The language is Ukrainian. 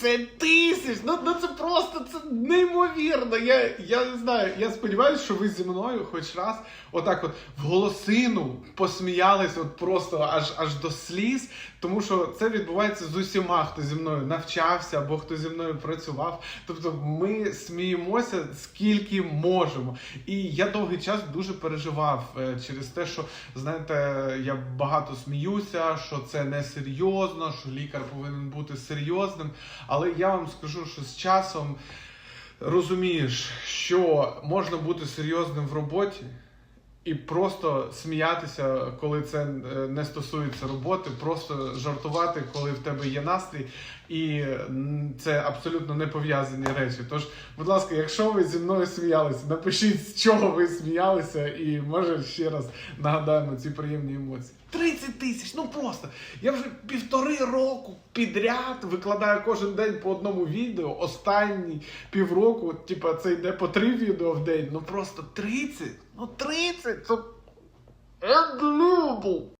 30 тисяч! Ну, ну це просто це неймовірно. Я, я не знаю. Я сподіваюся, що ви зі мною хоч раз отак от в голосину посміялись от просто аж аж до сліз, тому що це відбувається з усіма, хто зі мною навчався або хто зі мною працював. Тобто ми сміємося скільки можемо. І я довгий час дуже переживав е, через те, що знаєте, я багато сміюся, що це не серйозно, що лікар повинен бути серйозним. Але я вам скажу, що з часом розумієш, що можна бути серйозним в роботі. І просто сміятися, коли це е, не стосується роботи, просто жартувати, коли в тебе є настрій, і це абсолютно не пов'язані речі. Тож, будь ласка, якщо ви зі мною сміялися, напишіть, з чого ви сміялися, і може ще раз нагадаємо ці приємні емоції. 30 тисяч, ну просто. Я вже півтори року підряд викладаю кожен день по одному відео. Останні півроку, типа, це йде по три відео в день. Ну просто 30, ну 30, це unbelievable.